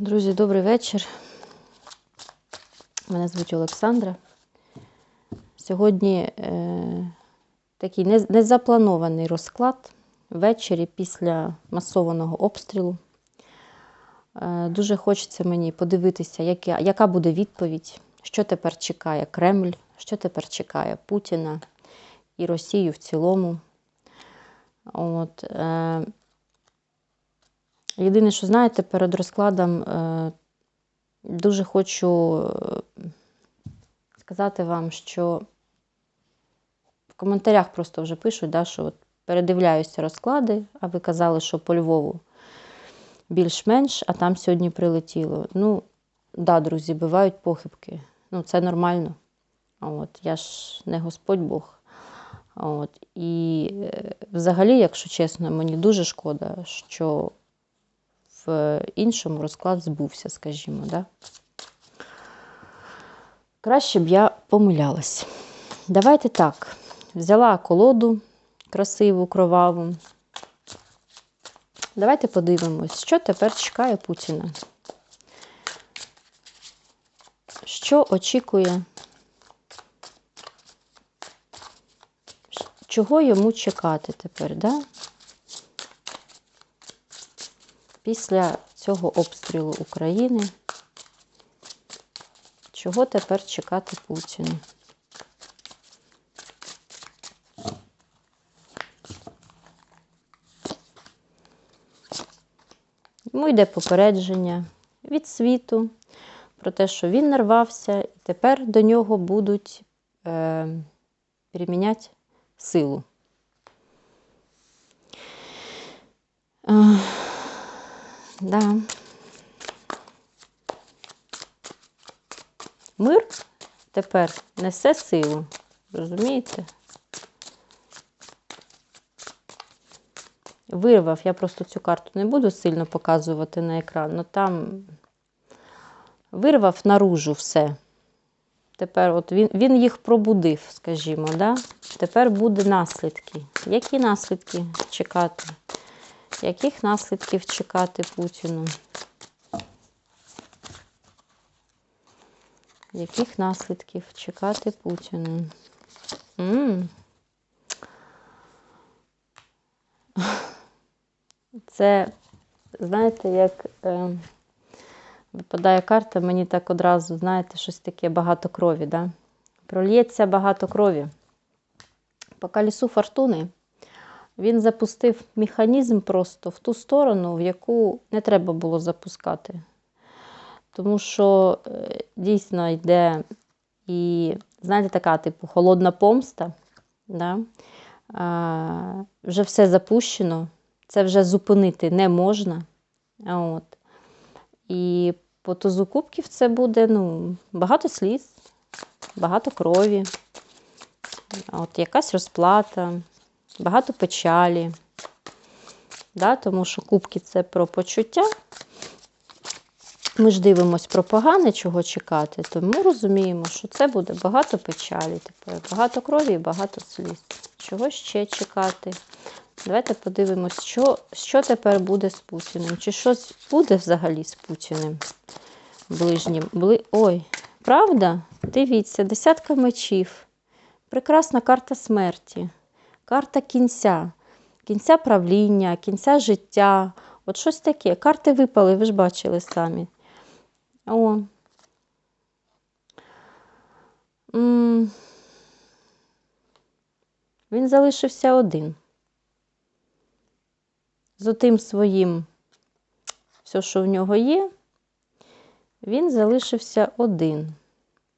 Друзі, добрий вечір. Мене звуть Олександра. Сьогодні е, такий незапланований розклад ввечері після масованого обстрілу. Е, дуже хочеться мені подивитися, яка, яка буде відповідь, що тепер чекає Кремль, що тепер чекає Путіна і Росію в цілому. От, е, Єдине, що знаєте, перед розкладом е, дуже хочу е, сказати вам, що в коментарях просто вже пишуть, да, що от передивляюся розклади, а ви казали, що по Львову більш-менш, а там сьогодні прилетіло. Ну, да, друзі, бувають похибки. Ну, це нормально. От, я ж не Господь Бог. От, і е, взагалі, якщо чесно, мені дуже шкода, що в іншому розклад збувся, скажімо. Да? Краще б я помилялась. Давайте так. Взяла колоду красиву, кроваву. Давайте подивимось, що тепер чекає Путіна. Що очікує? Чого йому чекати тепер, да? Після цього обстрілу України. Чого тепер чекати Путіну? Йому йде попередження від світу про те, що він нарвався, і тепер до нього будуть е, приміняти силу. Е, да. Мир тепер несе силу. Розумієте? Вирвав, я просто цю карту не буду сильно показувати на екран, але там вирвав наружу все. Тепер от він він їх пробудив, скажімо. да? Тепер буде наслідки. Які наслідки чекати? Яких наслідків чекати Путіну? Яких наслідків чекати Путіну? М. Це, знаєте, як е, випадає карта, мені так одразу, знаєте, щось таке багато крові. Да? Прольється багато крові. По колесу фортуни він запустив механізм просто в ту сторону, в яку не треба було запускати. Тому що е, дійсно йде і, знаєте, така, типу, холодна помста. Да? А, вже все запущено, це вже зупинити не можна. От. І по тузу кубків це буде ну, багато сліз, багато крові, от якась розплата, багато печалі. Да? Тому що кубки це про почуття. Ми ж дивимося про погане, чого чекати, то ми розуміємо, що це буде багато печалі тепер, багато крові і багато сліз. Чого ще чекати? Давайте подивимось, що що тепер буде з Путіним. Чи щось буде взагалі з Путіним ближнім? Бли... Ой, правда? Дивіться, десятка мечів. Прекрасна карта смерті, карта кінця, кінця правління, кінця життя. От щось таке. Карти випали, ви ж бачили самі. О. М. Він залишився один. З отим своїм, все, що в нього є, він залишився один.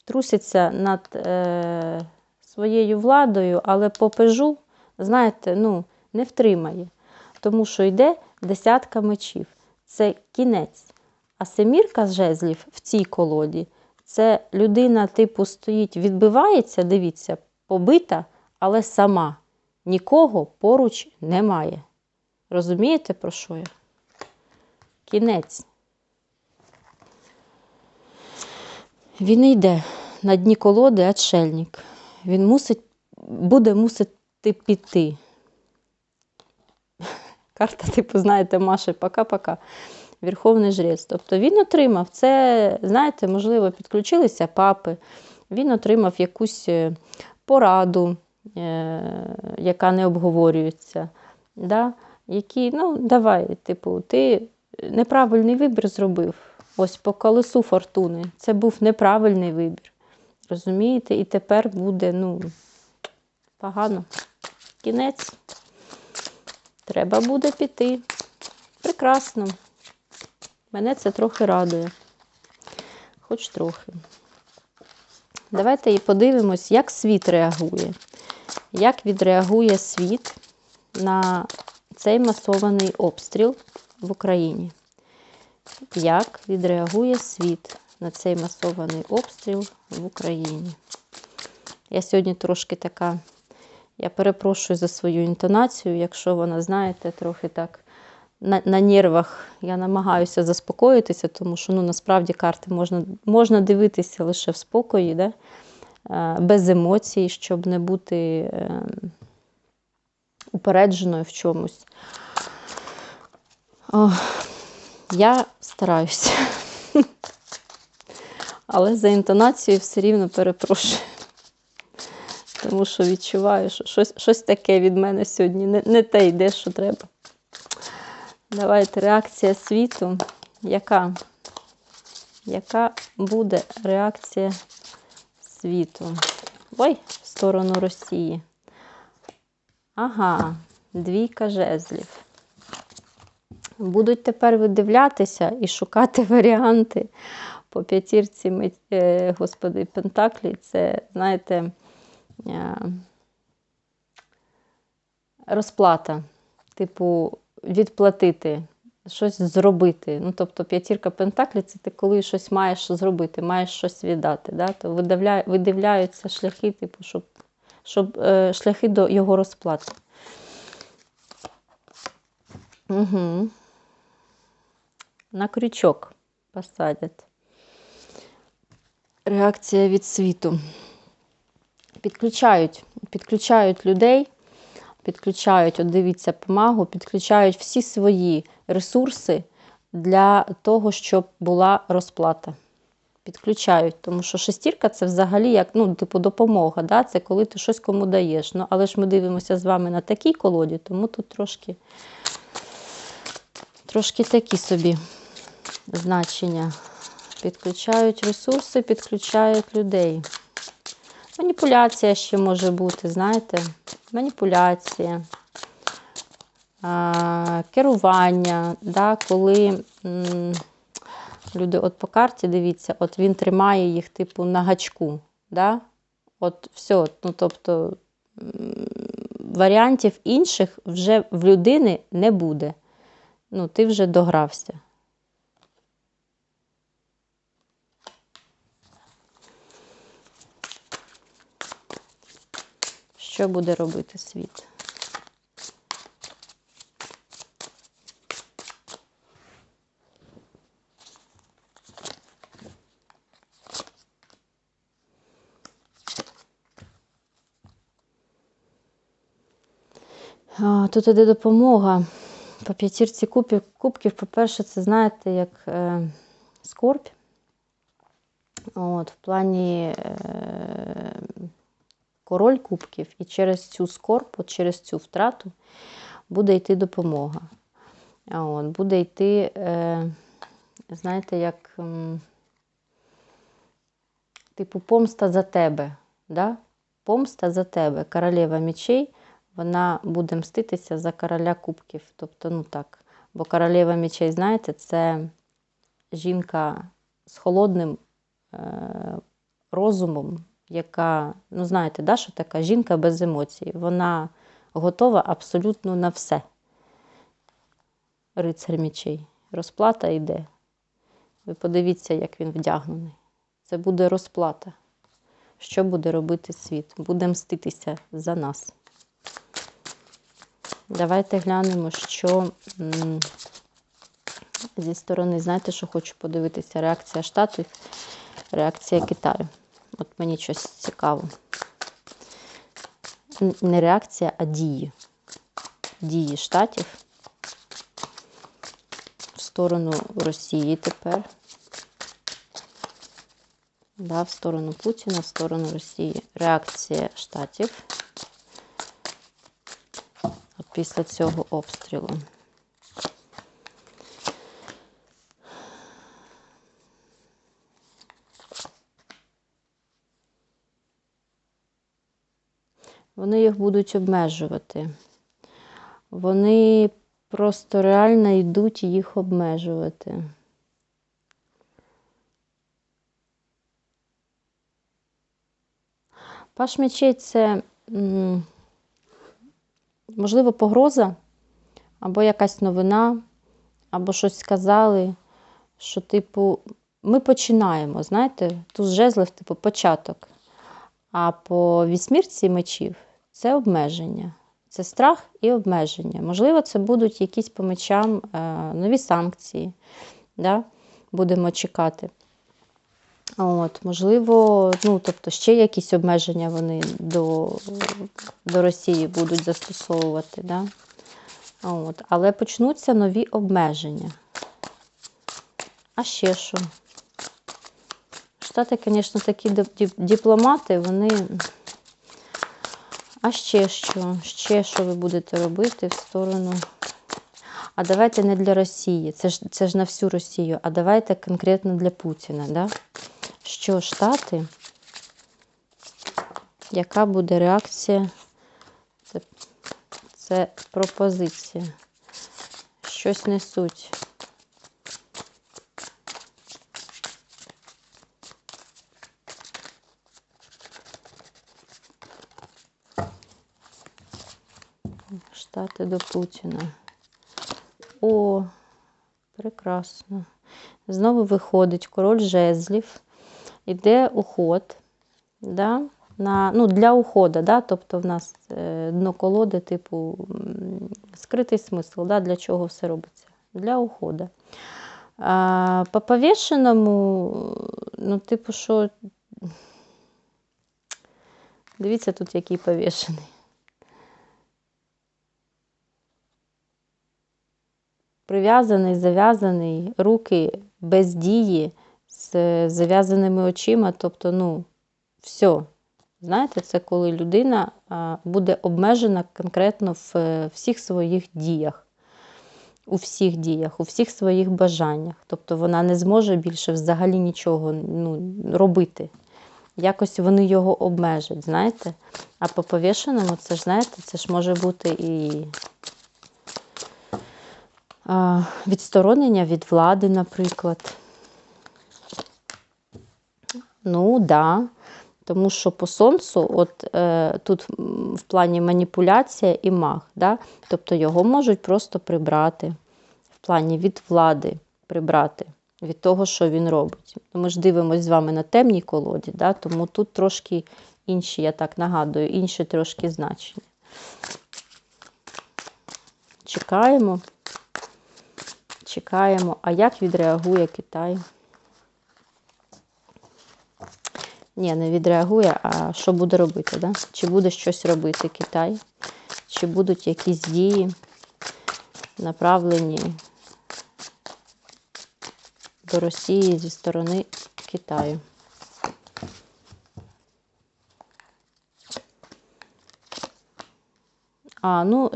Труситься над е, своєю владою, але по пежу, знаєте, ну, не втримає. Тому що йде десятка мечів. Це кінець. А семірка з жезлів в цій колоді це людина, типу, стоїть, відбивається, дивіться, побита, але сама. Нікого поруч немає. Розумієте, про що я? Кінець. Він йде на дні колоди отшельник. Він мусить, буде мусити піти. Карта, типу, знаєте, Маші, пока-пока. Верховний жрець. Тобто він отримав це, знаєте, можливо, підключилися папи, він отримав якусь е, пораду, е, яка не обговорюється. Да? Які, ну, давай, типу, ти неправильний вибір зробив. Ось по колесу фортуни. Це був неправильний вибір. Розумієте? І тепер буде, ну, погано. Кінець. Треба буде піти. Прекрасно. Мене це трохи радує. Хоч трохи. Давайте і подивимось, як світ реагує. Як відреагує світ на цей масований обстріл в Україні? Як відреагує світ на цей масований обстріл в Україні? Я сьогодні трошки така, я перепрошую за свою інтонацію, якщо вона, знаєте, трохи так на на нервах я намагаюся заспокоїтися, тому що ну, насправді карти можна можна дивитися лише в спокої, да? Е, без емоцій, щоб не бути е, упередженою в чомусь. О, я стараюся. Але за інтонацією все рівно перепрошую. Тому що відчуваю, що щось щось таке від мене сьогодні не, не те йде, що треба. Давайте реакція світу. Яка? Яка буде реакція світу? Ой, в сторону Росії. Ага, двійка жезлів. Будуть тепер видивлятися і шукати варіанти по п'ятірці е, Господи, Пентаклі. Це, знаєте, розплата. Типу, відплатити, щось зробити. Ну, Тобто п'ятірка Пентаклі це ти коли щось маєш зробити, маєш щось віддати. Да? То видивляються шляхи, типу, щоб щоб е, шляхи до його розплати. Угу. На крючок посадять. Реакція від світу. Підключають, підключають людей підключають, от дивіться, помагу, підключають всі свої ресурси для того, щоб була розплата. Підключають, тому що шестірка це взагалі як ну, типу, допомога. Да? Це коли ти щось кому даєш. Ну, Але ж ми дивимося з вами на такій колоді, тому тут трошки, трошки такі собі значення. Підключають ресурси, підключають людей. Маніпуляція ще може бути, знаєте, маніпуляція, керування, да, коли люди от по карті дивіться, от він тримає їх, типу, на гачку. Да? От все, ну тобто варіантів інших вже в людини не буде. Ну, ти вже догрався. Що буде робити світ? Тут іде допомога. По п'ятірці кубків, по-перше, це, знаєте, як е, скорбь. От, В плані е, король кубків, і через цю скорбу, через цю втрату буде йти допомога. От, Буде йти, е, знаєте, як типу помста за тебе. Да? Помста за тебе. Королева мечей, вона буде мститися за короля кубків. Тобто, ну так. Бо королева мечей, знаєте, це жінка з холодним е, розумом, яка, ну знаєте, да, що така жінка без емоцій. Вона готова абсолютно на все. Рицар мічей. Розплата йде. Ви подивіться, як він вдягнений. Це буде розплата. Що буде робити світ? Буде мститися за нас. Давайте глянемо, що зі сторони, знаєте, що хочу подивитися? Реакція Штатів, реакція Китаю. От мені щось цікаво. Не реакція, а дії. Дії штатів в сторону Росії тепер. Да, в сторону Путіна, в сторону Росії. Реакція штатів після цього обстрілу. Вони їх будуть обмежувати. Вони просто реально йдуть їх обмежувати. Паш мечей це, можливо, погроза, або якась новина, або щось сказали, що, типу, ми починаємо, знаєте, тут жезлів, типу, початок. А по вісьмірці мечів це обмеження. Це страх і обмеження. Можливо, це будуть якісь по мечам е, нові санкції. Да? Будемо чекати. От, Можливо, ну, тобто ще якісь обмеження вони до до Росії будуть застосовувати. Да? От, Але почнуться нові обмеження. А ще що? Штати, звісно, такі дипломати, вони. А ще що? Ще що ви будете робити в сторону. А давайте не для Росії, це ж це ж на всю Росію, а давайте конкретно для Путіна. Да? Що Штати? Яка буде реакція? Це, це пропозиція. Щось несуть. Штати до Путіна. О, прекрасно. Знову виходить король жезлів, іде уход. Да? На, ну, Для уходу, да? тобто в нас е, дно колоди, типу, скритий смисл, да? для чого все робиться? Для уходу. А, По повішеному, ну, типу, що. Дивіться, тут який повішений. Прив'язаний, зав'язаний, руки без дії, з зав'язаними очима. Тобто, ну, все. Знаєте, це коли людина буде обмежена конкретно в всіх своїх діях. У всіх діях, у всіх своїх бажаннях. Тобто вона не зможе більше взагалі нічого ну, робити. Якось вони його обмежать, знаєте? А по повішеному, це ж, знаєте, це ж може бути і відсторонення від влади, наприклад. Ну, да. Тому що по сонцю, от е, тут в плані маніпуляція і маг, да? тобто його можуть просто прибрати, в плані від влади прибрати, від того, що він робить. Ми ж дивимося з вами на темній колоді, да? тому тут трошки інші, я так нагадую, інші трошки значення. Чекаємо. Чекаємо, а як відреагує Китай? Ні, не відреагує, а що буде робити? Да? Чи буде щось робити Китай? Чи будуть якісь дії направлені до Росії зі сторони Китаю? А, ну,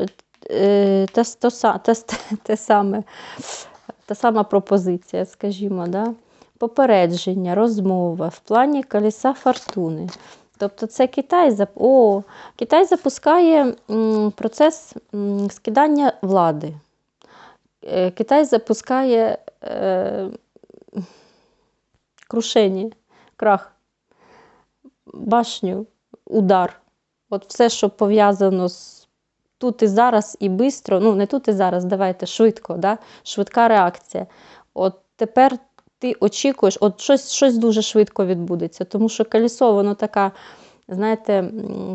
те, те, те, те саме, та сама пропозиція, скажімо, да? попередження, розмова в плані коліса фортуни. Тобто це Китай О, Китай запускає процес скидання влади. Е, Китай запускає е, крушення, крах, башню, удар. От все, що пов'язано з тут і зараз, і швидко, ну не тут і зараз, давайте швидко, да? швидка реакція. От тепер ти очікуєш, от щось щось дуже швидко відбудеться, тому що колесо, воно така, знаєте,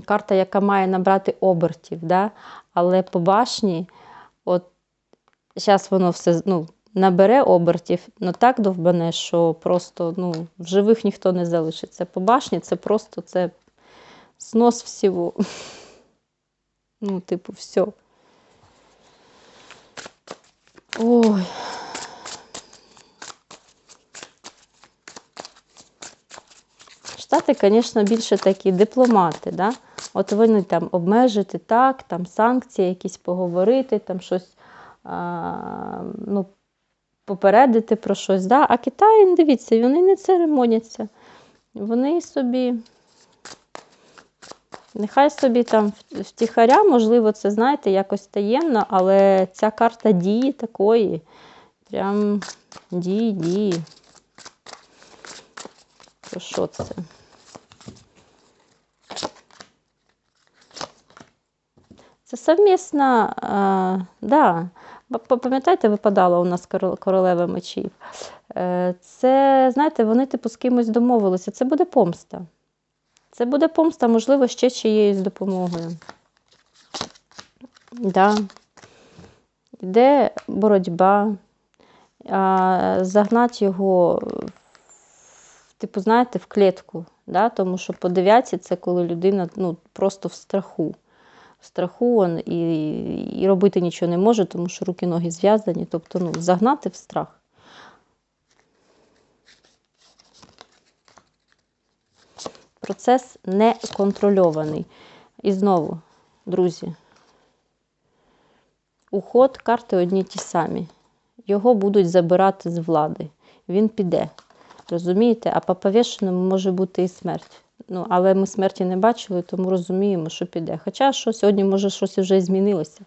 карта, яка має набрати обертів. да? Але по башні, от зараз воно все ну, набере обертів, але так довбане, що просто ну, в живих ніхто не залишиться. По башні це просто це снос всього. Ну, типу, все. Ой. Штати, звісно, більше такі дипломати, да? От вони там обмежити так, там санкції, якісь поговорити, там щось а, ну, попередити про щось. Да? А Китай, дивіться, вони не церемоняться. Вони собі. Нехай собі там втіхаря, можливо, це, знаєте, якось таємно, але ця карта дії такої. Прям дії, дії. То що це? Це совмісна, да. Пам'ятаєте, випадала у нас королева мечів. Е, Це, знаєте, вони типу з кимось домовилися. Це буде помста. Це буде помста, можливо, ще чиєюсь допомогою. Да. Йде боротьба, а, загнати його, типу, знаєте, в клітку. Да? Тому що по дев'ятці це коли людина ну, просто в страху. В страху і, і робити нічого не може, тому що руки ноги зв'язані. Тобто ну, загнати в страх. Процес не контрольований. І знову, друзі, уход карти одні ті самі. Його будуть забирати з влади. Він піде. Розумієте? А по повішеному може бути і смерть. Ну, але ми смерті не бачили, тому розуміємо, що піде. Хоча що сьогодні, може, щось вже змінилося.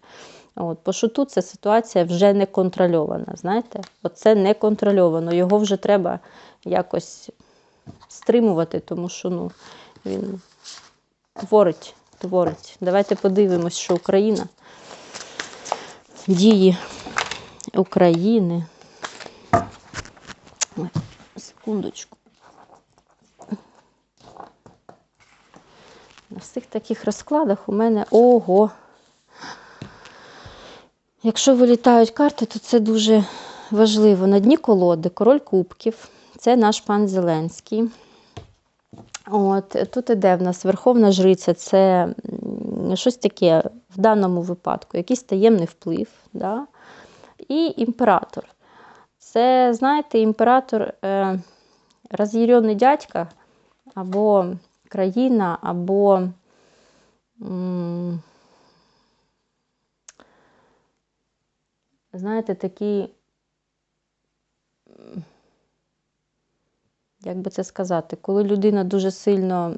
От, по шуту ця ситуація вже не контрольована. Знаєте? Оце не контрольовано. Його вже треба якось стримувати, тому що ну, він творить, творить. Давайте подивимось, що Україна дії України. Ой, секундочку. На всіх таких розкладах у мене ого. Якщо вилітають карти, то це дуже важливо. На дні колоди король кубків. Це наш пан Зеленський. От, тут іде в нас Верховна Жриця, це щось таке в даному випадку, якийсь таємний вплив. Да? І імператор. Це, знаєте, імператор е, роз'ярений дядька, або країна, або м, знаєте, такий, як би це сказати, коли людина дуже сильно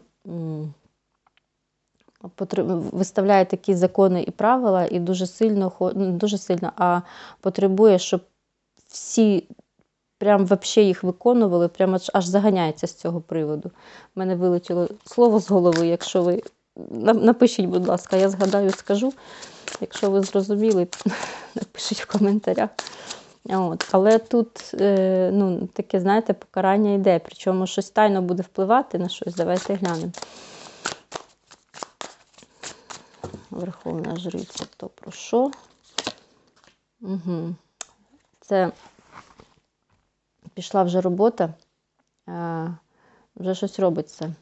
виставляє такі закони і правила, і дуже сильно, ну, дуже сильно, а потребує, щоб всі прям вообще їх виконували, прямо аж- аж заганяється з цього приводу. У мене вилетіло слово з голови, якщо ви напишіть, будь ласка, я згадаю, скажу. Якщо ви зрозуміли, напишіть в коментарях. От. Але тут е, ну, таке, знаєте, покарання йде, причому щось тайно буде впливати на щось. Давайте глянемо. Верховна жриця, то про що? Угу. Це пішла вже робота, е, вже щось робиться.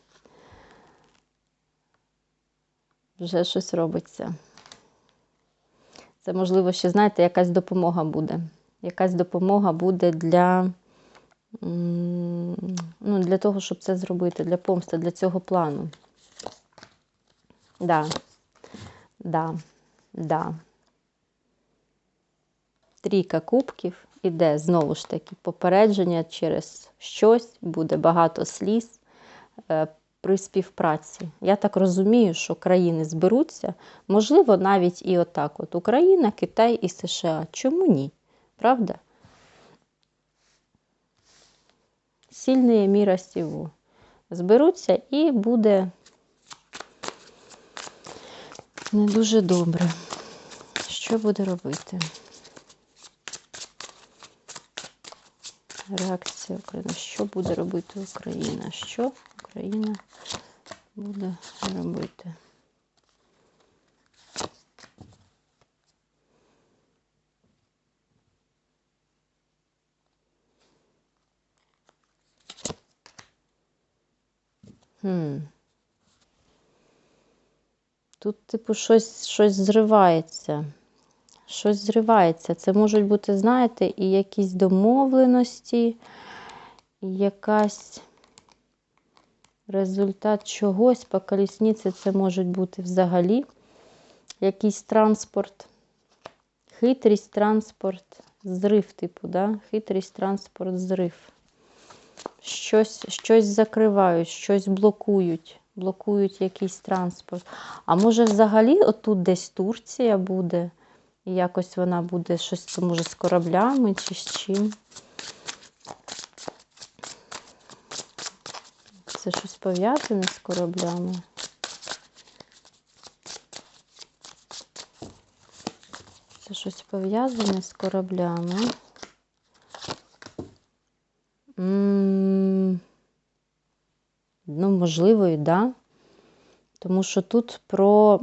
Вже щось робиться. Це, можливо, ще, знаєте, якась допомога буде. Якась допомога буде для, ну, для того, щоб це зробити, для помсти, для цього плану. Да. Да. Да. Трійка кубків іде знову ж таки попередження через щось, буде багато сліз е, при співпраці. Я так розумію, що країни зберуться, можливо, навіть і отак: от Україна, Китай і США. Чому ні? Правда? Сильні міра сіву. Зберуться і буде не дуже добре. Що буде робити? Реакція України. Що буде робити Україна? Що Україна буде робити? Хм. Тут, типу, щось, щось зривається. Щось зривається. Це можуть бути, знаєте, і якісь домовленості, і якась результат чогось по колісниці це може бути взагалі якийсь транспорт, хитрість, транспорт, зрив, типу, да? хитрість, транспорт, зрив. Щось, щось закривають, щось блокують, блокують якийсь транспорт. А може, взагалі, отут десь Турція буде, і якось вона буде щось, може, з кораблями чи з чим. Це щось пов'язане з кораблями. Це щось пов'язане з кораблями. М, Можливо, і да. Тому що тут про,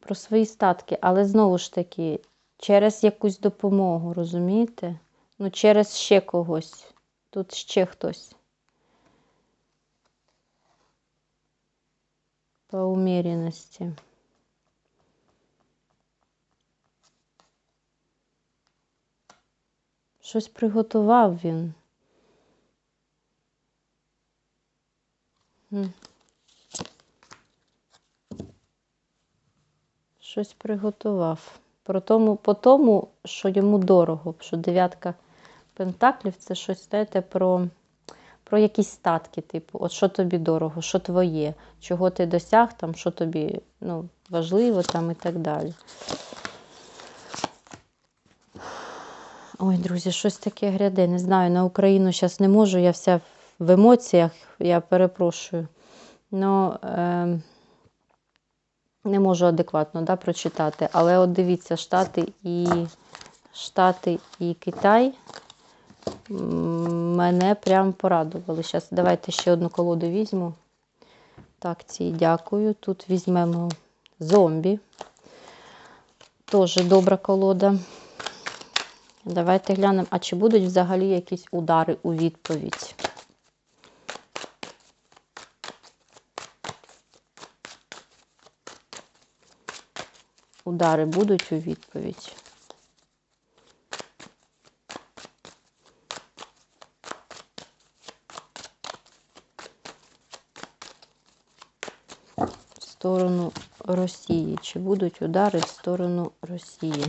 про свої статки, але знову ж таки, через якусь допомогу, розумієте? Ну, через ще когось. Тут ще хтось. По умеренности. Щось приготував він. Щось приготував. Про тому, по тому, що йому дорого, що дев'ятка пентаклів це щось, знаєте, про, про якісь статки, типу, от що тобі дорого, що твоє, чого ти досяг, там, що тобі ну, важливо там і так далі. Ой, друзі, щось таке гряде. Не знаю, на Україну зараз не можу, я вся в емоціях, я перепрошую. Ну, е, не можу адекватно да, прочитати. Але от дивіться, Штати і Штати і Китай мене прям порадували. Зараз давайте ще одну колоду візьму. Так, ці дякую. Тут візьмемо зомбі. Теж добра колода. Давайте глянемо, а чи будуть взагалі якісь удари у відповідь? Удари будуть у відповідь. В сторону Росії. Чи будуть удари в сторону Росії?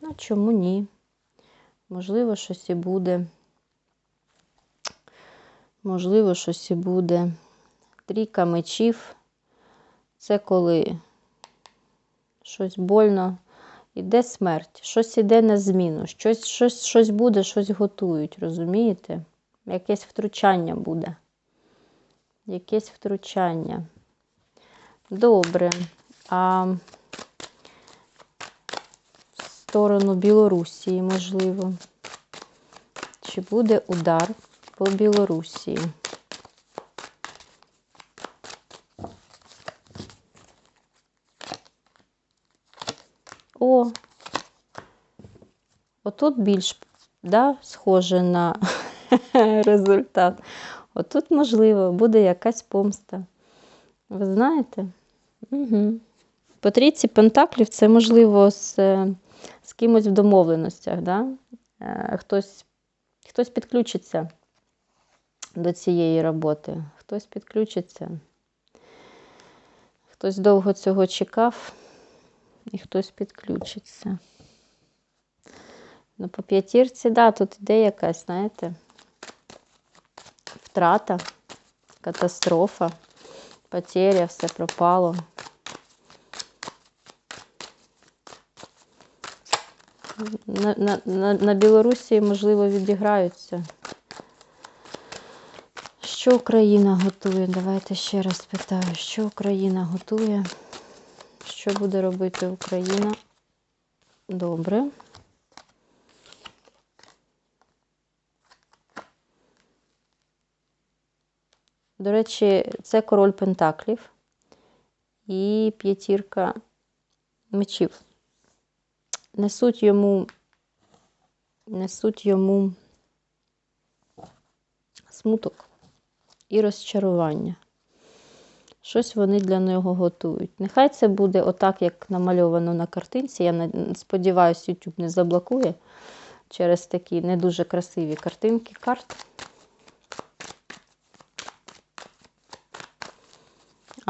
Ну, чому ні? Можливо, щось і буде. Можливо, щось і буде. Трійка мечів. Це коли щось больно, іде смерть, щось іде на зміну, щось, щось, щось буде, щось готують, розумієте? Якесь втручання буде. Якесь втручання. Добре. А в сторону Білорусії, можливо. Чи буде удар по Білорусії? О, отут більш да, схоже на результат. Отут, можливо, буде якась помста. Ви знаєте? Угу. По трійці Пентаклів це, можливо, з, з кимось в домовленостях. Да? Е, Хтось, хтось підключиться до цієї роботи, хтось підключиться. Хтось довго цього чекав і хтось підключиться. Ну, по п'ятірці, да, тут іде якась, знаєте, втрата, катастрофа, потеря, все пропало. На, на, на, на Білорусі, можливо, відіграються. Що Україна готує? Давайте ще раз питаю, що Україна готує? Що буде робити Україна? Добре. До речі, це король Пентаклів і п'ятірка мечів. Несуть йому, несуть йому смуток і розчарування. Щось вони для нього готують. Нехай це буде отак, як намальовано на картинці. Я сподіваюся, YouTube не заблокує через такі не дуже красиві картинки карт.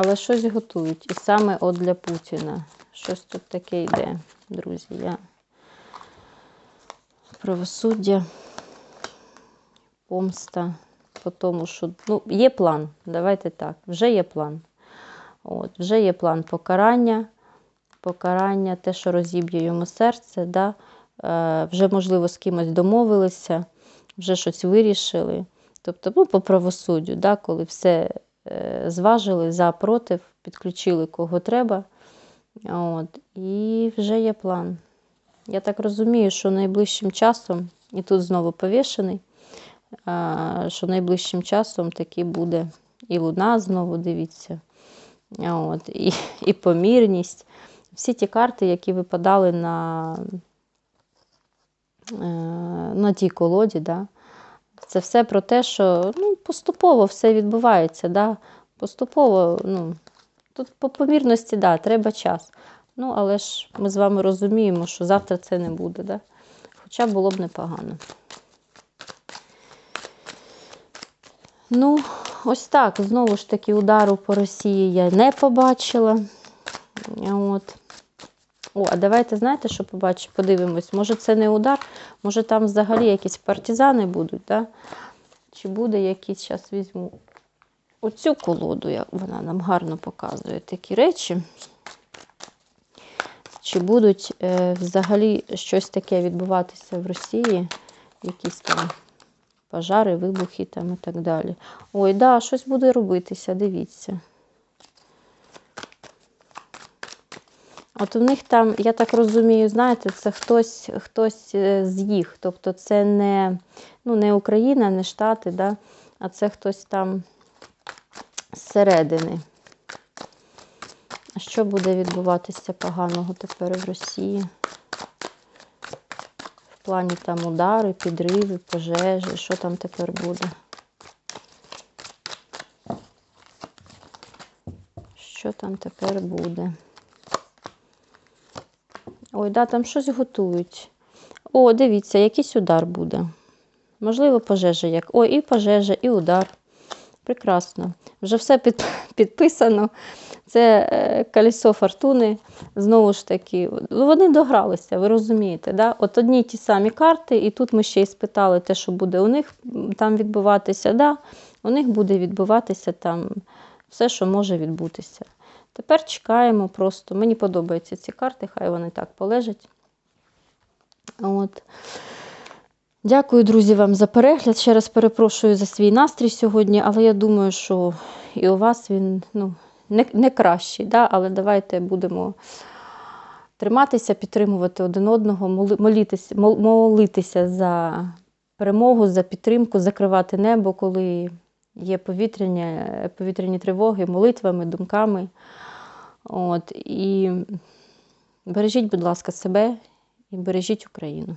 Але щось готують. І саме от для Путіна. Щось тут таке йде, друзі. Я... Правосуддя, помста. По тому, що ну, є план. Давайте так. Вже є план. От, Вже є план покарання. Покарання, те, що розіб'є йому серце. Да? Е, вже, можливо, з кимось домовилися, вже щось вирішили. Тобто, ну, по правосуддю, да? коли все зважили за проти, підключили кого треба. От, і вже є план. Я так розумію, що найближчим часом, і тут знову повішений, що найближчим часом таки буде і луна знову, дивіться, от, і, і помірність. Всі ті карти, які випадали на, е, на тій колоді, да, це все про те, що ну, поступово все відбувається. Да, Поступово, ну, тут по помірності, да, треба час. Ну, але ж ми з вами розуміємо, що завтра це не буде, да? хоча було б непогано. Ну, ось так. Знову ж таки, удару по Росії я не побачила. От. О, а давайте, знаєте, що побачимо? Подивимось. Може, це не удар, може там взагалі якісь партизани будуть, да? Чи буде якийсь, зараз візьму оцю колоду, як вона нам гарно показує такі речі. Чи будуть е, взагалі щось таке відбуватися в Росії? Якісь там пожари, вибухи там і так далі. Ой, да, щось буде робитися, дивіться. От у них там, я так розумію, знаєте, це хтось хтось е, з їх. Тобто це не ну, не Україна, не Штати, да? а це хтось там зсередини. А що буде відбуватися поганого тепер в Росії? В плані там удари, підриви, пожежі, що там тепер буде? Що там тепер буде? Ой, да, там щось готують. О, дивіться, якийсь удар буде. Можливо, пожежа як. Ой, і пожежа, і удар. Прекрасно. Вже все під, підписано. Це е, колесо фортуни. Знову ж таки, вони догралися, ви розумієте. Да? От одні ті самі карти, і тут ми ще й спитали те, що буде у них там відбуватися. Да? У них буде відбуватися там все, що може відбутися. Тепер чекаємо просто. Мені подобаються ці карти, хай вони так полежать. От. Дякую, друзі, вам за перегляд. Ще раз перепрошую за свій настрій сьогодні, але я думаю, що і у вас він ну, не не кращий. Да? Але давайте будемо триматися, підтримувати один одного, молитися, молитися за перемогу, за підтримку, закривати небо, коли є повітряні, повітряні тривоги, молитвами, думками. От, І бережіть, будь ласка, себе і бережіть Україну.